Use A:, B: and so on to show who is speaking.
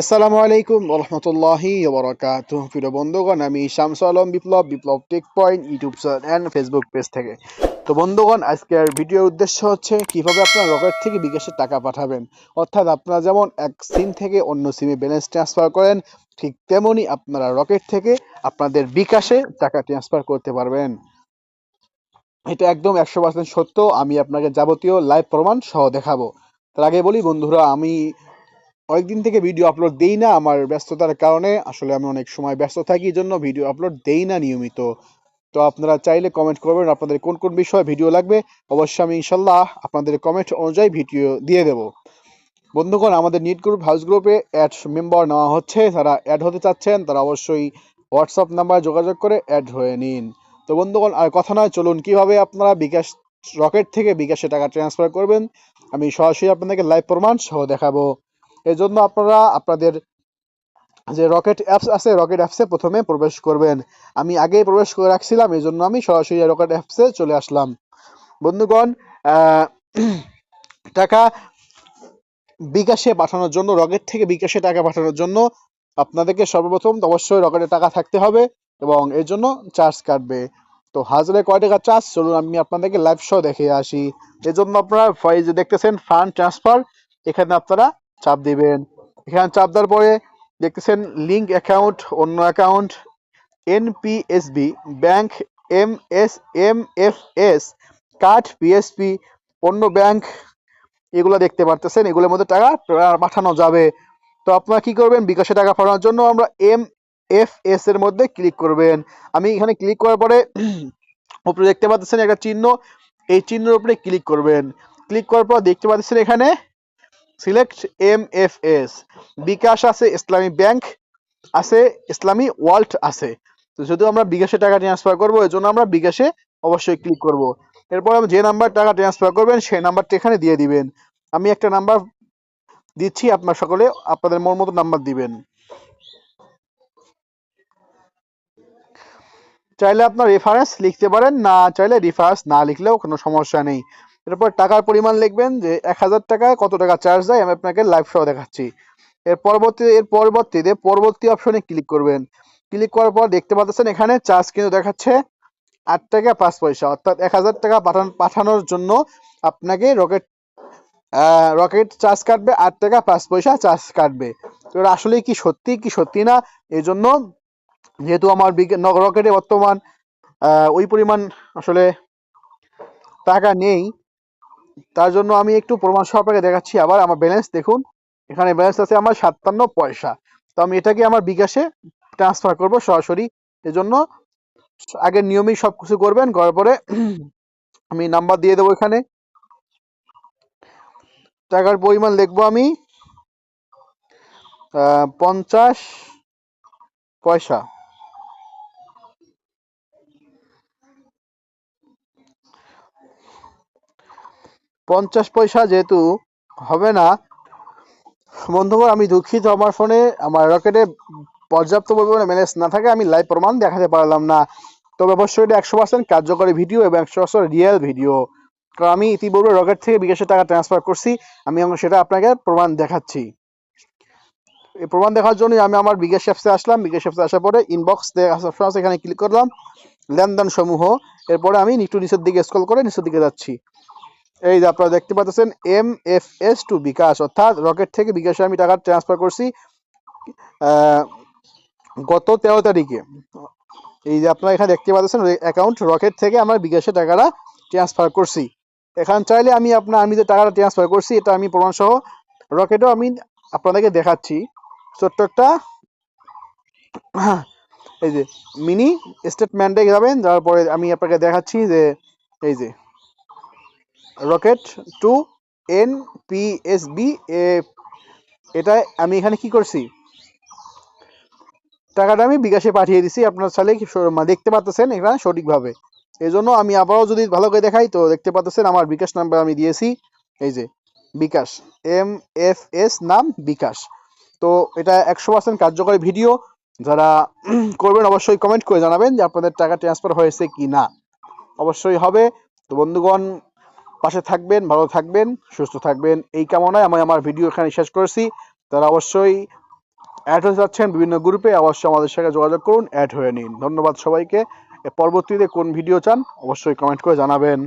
A: আসসালামু আলাইকুম রহমতুল্লাহি প্রিয় বন্ধুগণ, আমি Shamsu Alam Biplob Biplob tech point YouTube and Facebook page থেকে। তো বন্ধুগণ, আজকের ভিডিওর উদ্দেশ্য হচ্ছে কীভাবে আপনার রকেট থেকে বিকাশে টাকা পাঠাবেন। অর্থাৎ আপনারা যেমন এক সিম থেকে অন্য সিমে ব্যালেন্স ট্রান্সফার করেন, ঠিক তেমনই আপনারা রকেট থেকে আপনাদের বিকাশে টাকা ট্রান্সফার করতে পারবেন। এটা একদম একশো পার্সেন্ট সত্য। আমি আপনাকে যাবতীয় লাইভ প্রমাণ সহ দেখাবো। তার আগে বলি বন্ধুরা, আমি অনেকদিন থেকে ভিডিও আপলোড দেই না আমার ব্যস্ততার কারণে। আসলে আমি অনেক সময় ব্যস্ত থাকি জন্য ভিডিও আপলোড দেই না নিয়মিত। তো আপনারা চাইলে কমেন্ট করবেন আপনাদের কোন কোন বিষয়ে ভিডিও লাগবে। অবশ্যই আমি ইনশাল্লাহ আপনাদের কমেন্ট অনুযায়ী ভিডিও দিয়ে দেব। বন্ধুগণ, আমাদের নিট গ্রুপ হাউস গ্রুপে অ্যাড মেম্বার নেওয়া হচ্ছে। যারা অ্যাড হতে চাচ্ছেন, তারা অবশ্যই হোয়াটসঅ্যাপ নাম্বারে যোগাযোগ করে অ্যাড হয়ে নিন। তো বন্ধুগণ, আর কথা নয়, চলুন কীভাবে আপনারা বিকাশ রকেট থেকে বিকাশে টাকা ট্রান্সফার করবেন। আমি সরাসরি আপনাদেরকে লাইভ প্রমাণ সহ দেখাবো। এর জন্য আপনারা আপনাদের যে রকেট অ্যাপস আছে রকেট অ্যাপসে প্রথমে প্রবেশ করবেন। আমি আগেই প্রবেশ করে রাখছিলাম এই জন্য আমি সরাসরি রকেট অ্যাপসে চলে আসলাম। বন্ধুগণ টাকা বিকাশে পাঠানোর জন্য রকেট থেকে বিকাশে টাকা পাঠানোর জন্য আপনাদেরকে সর্বপ্রথম অবশ্যই রকেটে টাকা থাকতে হবে এবং এর জন্য চার্জ কাটবে। তো হাজারে কয় টাকা চার্জ চলুন আমি আপনাদেরকে লাইভ শো দেখে আসি। এর জন্য আপনারা এই যে দেখতেছেন ফান্ড ট্রান্সফার এখানে আপনারা চাপ দিবেন। এখানে চাপ দেওয়ার পরে দেখতেছেন লিঙ্ক অ্যাকাউন্ট অন্য account NPSB bank M S M F S card PSP অন্য ব্যাংক এগুলো দেখতে পারতেছেন। এগুলোর মধ্যে টাকা পাঠানো যাবে। তো আপনারা কি করবেন? বিকাশে টাকা পাঠানোর জন্য আমরা এম এফ এস এর মধ্যে ক্লিক করবেন। আমি এখানে ক্লিক করার পরে উপরে দেখতে পাচ্ছেন একটা চিহ্ন। এই চিহ্নের উপরে ক্লিক করবেন। ক্লিক করার পর দেখতে পাচ্ছেন এখানে select M F S bKash আছে, ইসলামী ব্যাংক আছে, ইসলামী ওয়ার্ল্ড আছে। তো যদি আমরা বিকাশে টাকা ট্রান্সফার করব এর জন্য আমরা বিকাশে অবশ্যই ক্লিক করব। এরপর যে নাম্বার টাকা ট্রান্সফার করবেন, সেই নাম্বারটা এখানে দিয়ে দিবেন। আমি একটা নাম্বার দিচ্ছি, আপনার সকলে আপনাদের মন মতো নাম্বার দিবেন। চাইলে আপনার রেফারেন্স লিখতে পারেন, না চাইলে রেফারেন্স না লিখলেও কোনো সমস্যা নেই। এরপর টাকার পরিমাণ লিখবেন যে এক হাজার টাকায় কত টাকা চার্জ দেয়, আমি আপনাকে লাইভ সহ দেখাচ্ছি। এর পরবর্তী, এর পরবর্তীতে পরবর্তী অপশনে ক্লিক করবেন। ক্লিক করার পর দেখতে পাচ্ছেন এখানে চার্জ কিন্তু দেখাচ্ছে আট টাকা পাঁচ পয়সা। অর্থাৎ এক হাজার টাকা পাঠান, পাঠানোর জন্য আপনাকে রকেট রকেট চার্জ কাটবে, আট টাকা পাঁচ পয়সা চার্জ কাটবে। তো আসলে কি সত্যি কি সত্যি না? এই জন্য যেহেতু আমার রকেটে বর্তমান ওই পরিমাণ আসলে টাকা নেই তার জন্য আমি একটু প্রমাণ সহ আপনাকে দেখাচ্ছি আবার আমার ব্যালেন্স দেখুন। এখানে ব্যালেন্স আছে আমার সাতান্ন পয়সা। তো আমি এটাকে আমার বিকাশে ট্রান্সফার করব সরাসরি। এজন্য আগে নিয়মেই সব কিছু করবেন, করার পরে আমি নাম্বার দিয়ে দেবো এখানে। টাকার পরিমাণ লিখব আমি পঞ্চাশ পয়সা। পঞ্চাশ পয়সা যেহেতু হবে না, বন্ধুগণ, আমি দুঃখিত আমার ফোনে, আমার রকেটে পর্যাপ্ত পরিমাণে ম্যানেজ না থাকে, আমি লাইভ প্রমাণ দেখাতে পারলাম না। তবে অবশ্যই এটা একশো পার্সেন্ট কার্যকরী ভিডিও এবং একশো পার্সেন্ট রিয়েল ভিডিও কারণ আমি ইতিপূর্বে রকেট থেকে বিকাশে টাকা ট্রান্সফার করছি, আমি সেটা আপনাকে প্রমাণ দেখাচ্ছি। এই প্রমাণ দেখার জন্য আমি আমার বিকাশ অ্যাপসে আসলাম। বিকাশ অ্যাপসে আসার পরে ইনবক্স আছে এখানে ক্লিক করলাম। লেনদেন সমূহ এরপরে আমি একটু নিচের দিকে স্ক্রল করে নিচের দিকে যাচ্ছি। এই যে আপনারা দেখতে পাচ্ছেন M F S to bKash, অর্থাৎ রকেট থেকে বিকাশে আমি টাকা ট্রান্সফার করছি গত তেরো তারিখে। এই যে আপনারা এখানে দেখতে পাচ্ছেন অ্যাকাউন্ট রকেট থেকে আমার বিকাশে টাকাটা ট্রান্সফার করছি। এখান চাইলে আমি আপনার, আমি যে টাকাটা ট্রান্সফার করছি, এটা আমি প্রমাণ সহ রকেটও আমি আপনাদেরকে দেখাচ্ছি। ছোট্ট একটা, এই যে মিনি স্টেটমেন্টে যাবেন যাওয়ার পরে আমি আপনাকে দেখাচ্ছি যে, এই যে Rocket to N P S B এটা আমি এখানে কি করছি? টাকাটা আমি বিকাশে পাঠিয়ে দিছি, আপনার মানে দেখতে পাচ্ছেন এখানে সঠিকভাবে। এই জন্য আমি আবারও যদি ভালো করে দেখাই, তো দেখতে পাচ্ছেন আমার বিকাশ নাম্বার আমি দিয়েছি, এই যে, বিকাশ, এম এফ এস নাম বিকাশ। তো এটা একশো পার্সেন্ট কার্যকরী ভিডিও, যারা করবেন অবশ্যই কমেন্ট করে জানাবেন যে আপনাদের টাকা ট্রান্সফার হয়েছে কি না অবশ্যই হবে। তো বন্ধুগণ পাশে থাকবেন, ভালো থাকবেন, সুস্থ থাকবেন। এই কামনায় আমি আমার ভিডিও এখানে শেষ করেছি। তারা অবশ্যই অ্যাড হয়ে যাচ্ছেন বিভিন্ন গ্রুপে অবশ্যই আমাদের সঙ্গে যোগাযোগ করুন অ্যাড হয়ে নিন। ধন্যবাদ সবাইকে। পরবর্তীতে কোন ভিডিও চান, অবশ্যই কমেন্ট করে জানাবেন।